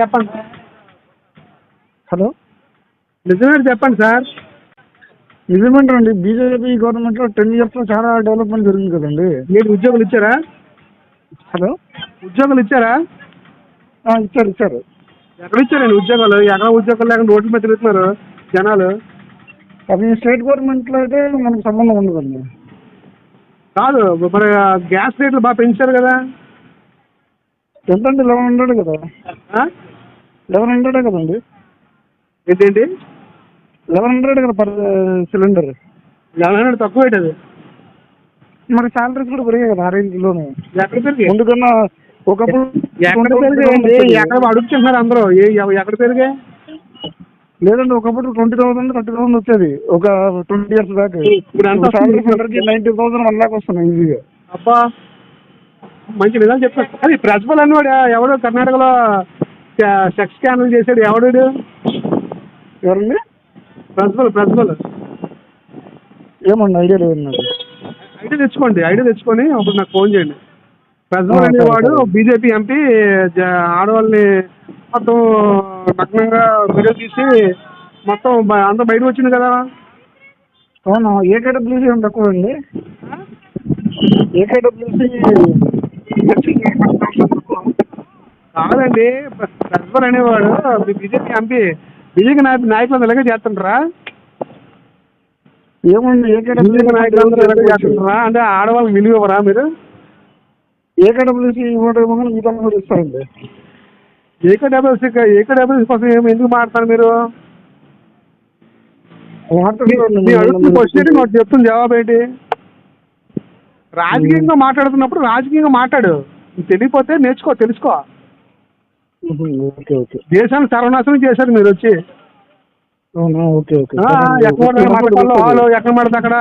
చెప్పండి. హలో? నిజమే చెప్పండి సార్? నిజమేంటండి బీజేపీ గవర్నమెంట్లో టెన్ ఇయర్స్లో చాలా డెవలప్మెంట్ జరిగింది కదండి. మీరు ఉద్యోగులు ఇచ్చారా? హలో? ఉద్యోగులు ఇచ్చారా? ఇచ్చారు ఇచ్చారు. ఎక్కడ ఇచ్చారండి ఉద్యోగాలు? ఎక్కడ ఉద్యోగాలు లేకుండా రోడ్ల మీద తిరుగుతున్నారు జనాలు? అది స్టేట్ గవర్నమెంట్లో అయితే మనకు సంబంధం ఉండదండి కాదు మరి గ్యాస్ రేట్లు బాగా పెంచారు కదా. ఎంతండి లెవెన్ హండ్రెడ్ కదా? లెవెన్ హండ్రెడే కదండి ఏంటండి లెవెన్ హండ్రెడ్ కదా పర్ సిలిండర్ జనాలు తక్కువ ఏంటది మరి శాలరీస్ కూడా పెరిగాయి కదా ఆ రేంజ్లోనే ముందుకన్నా ఒకప్పుడు ఎక్కడ పెరిగాయండి ఎక్కడ అడుగుతున్నారు అందరూ ఏ ఎక్కడ పెరిగాయి లేదండి ఒకప్పుడు ట్వంటీ థౌసండ్ థర్టీ థౌసండ్ వచ్చేది ఒక twenty years back ninety thousand one lakh వస్తున్నాయి ఈజీగా అబ్బా మంచి నిజాలు చెప్తారు అది ప్రజ్వల్ అన్నవాడు ఎవడు కర్ణాటకలో సెక్స్ స్కానల్ చేశాడు ఎవడు వీడు? ఎవరండి? ప్రజ్వల్ ప్రజ్వల్ ఏమన్నా ఐడియా లేదండి నాకు. ఐడి తెచ్చుకోండి ఐడి తెచ్చుకొని అప్పుడు నాకు ఫోన్ చేయండి. సరే, అనేవాడు. బీజేపీ ఎంపీ ఆడవాళ్ళని మొత్తం నగ్నంగా వీడియో తీసి మొత్తం అంతా బయటకు వచ్చింది కదా? అవునా? ఏం తక్కువ అండి? ఏకేడబ్ల్యూసీ కాదండి ప్ర- ప్రజ్వల్ అనేవాడు బీజేపీ ఎంపీ బీజేపీ నాయ నాయకులు ఇలాగే చేస్తుంటారా? ఏముంది? బీజేపీ నాయకులందరూ ఇలాగే చేస్తుంటారా? అంటే ఆడవాళ్ళకి విలువ ఇవ్వరా మీరు? ఏకేడబ్ల్యూసీ ఇవ్వడం కూడా ఇస్తారండి. ఏకడబ్ల్యూసీ ఏకడబ్ల్యూసీ కోసం ఏమి ఎందుకు మాట్లాడతారు మీరు? క్వశ్చన్ చెప్తున్న జవాబు ఏంటి? రాజకీయంగా మాట్లాడుతున్నప్పుడు రాజకీయంగా మాట్లాడు. నీకు తెలియకపోతే నేర్చుకో తెలుసుకో. Okay okay. దేశాన్ని సర్వనాశనం చేశారు మీరు వచ్చి. అవునా? Okay okay. ఆ, ఎక్కడ వాళ్ళు పడితే అక్కడ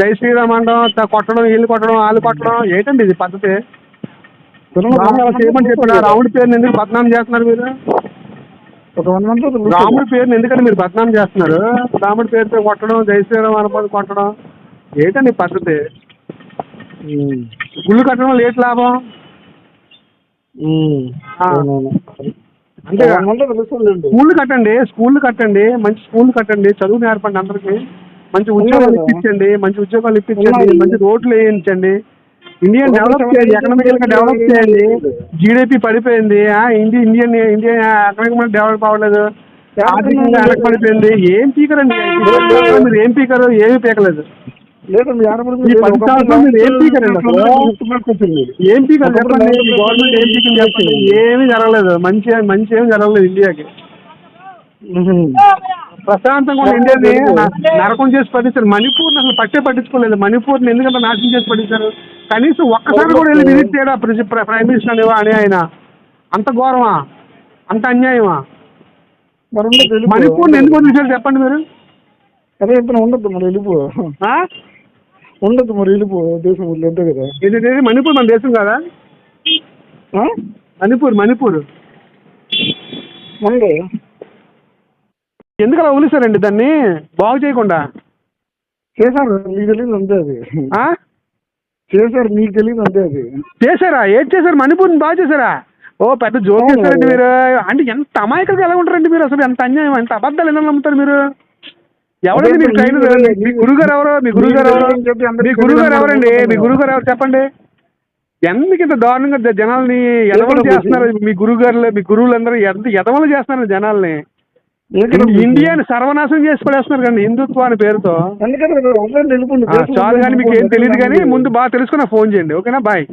జై శ్రీరామ్ అనడం త- కొట్టడం వీళ్ళు కొట్టడం వాళ్ళు కొట్టడం ఏంటండి ఇది పద్ధతి? చేయమని చెప్పాడు. రాముడి పేరుని ఎందుకు బదనాం చేస్తున్నారు మీరు? ఒక వన్ మంత్ రాముడి పేరుని ఎందుకంటే మీరు బదనాం చేస్తున్నారు? రాముడి పేరుతో కొట్టడం జై శ్రీరామ్ అనబోదు కొట్టడం ఏంటండి పద్ధతి? గుళ్ళు కట్టడం లేట్ లాభం? స్కూళ్ళు కట్టండి స్కూళ్ళు కట్టండి మంచి స్కూళ్ళు కట్టండి చదువు నేర్పండి అందరికి. మంచి ఉద్యోగాలు. ఇప్పించండి మంచి ఉద్యోగాలు ఇప్పించండి. మంచి రోడ్లు వేయించండి. ఇండియా ఒక డెవలప్ చేయండి ఎకనామికల్గా డెవలప్ చేయండి. జీడిపి పడిపోయింది. India Indian India economic develop అవ్వలేదు. ఆర్థికంగా వెనకబడిపోయింది ఏం పీకరండి? మీరు ఏం పీకరు? ఏమీ పీకలేదు. లేదు. పది ఒకప్పుడు సంవత్సరాలు మీరు ఏం పీకరండి అసలు? వచ్చింది. ఏం పీకలు ఒకప్పుడు చెప్పండి డెవలప్ ఈ గవర్నమెంట్ ఏం పీకలు చెప్పండి. ఏమీ జరగలేదు. మంచి మంచి ఏం జరగలేదు ఇండియాకి. ప్రశాంతంగా ఉన్న ఇండియాని న- నరకం చేసి పట్టించారు. మణిపూర్ని అసలు పట్టే పట్టించుకోలేదు. మణిపూర్ని ఎందుకంటే నాశనం చేసి పట్టించారు? కనీసం ఒక్కసారి కూడా వెళ్ళి విజిట్ చేయడా ప్రైమ్ మినిస్టర్ అని ఆయన? అంత ఘోరమా? అంత అన్యాయమా. మణిపూర్ని ఎందుకు వదిలేశారు? చెప్పండి మీరు. అదే ఇప్పుడు ఉండదు మరి వెళ్ళిపో? ఉండదు మరి వెళ్ళిపో దేశం వదిలి అంతే కదా. ఇది మణిపూర్ మన దేశం కదా? మణిపూర్ మణిపూర్. ఉంది ఎందుకు అలా వదిలేశారండి దాన్ని? బాగు చేయకుండా. చేశారు మీకు తెలియదు అంతే అది? చేశారు మీకు తెలియదు అంతే అది. చేశారా? ఏం చేశారు? మణిపూర్ని బాగా చేశారా? ఓ పెద్ద జోక్. చేశారండి మీరు. అంటే ఎంత అమాయకులుగా ఎలా ఉంటారండి మీరు అసలు? ఎంత అన్యాయం ఎంత అబద్ధాలు ఎలా నమ్ముతారు మీరు? ఎవరండి మీ మీరు- మీ గురుగారు ఎవరు? మీ గురుగారు ఎవరు? మీ గురుగారు ఎవరండి. మీ గురుగారు ఎవరు? చెప్పండి. ఎందుకు ఇంత దారుణంగా జనాల్ని ఎదవలు చేస్తున్నారు? మీ గురుగారులు మీ గురువులందరూ ఎంత ఎదవలు చేస్తున్నారు జనాల్ని? ఇండియాని సర్వనాశనం చేసి పడేస్తున్నారు కానీ హిందుత్వ అనే పేరుతో. చాలు కానీ మీకు ఏం తెలియదు కానీ ముందు బాగా తెలుసుకుని నాకు ఫోన్ చేయండి. ఓకేనా? బాయ్.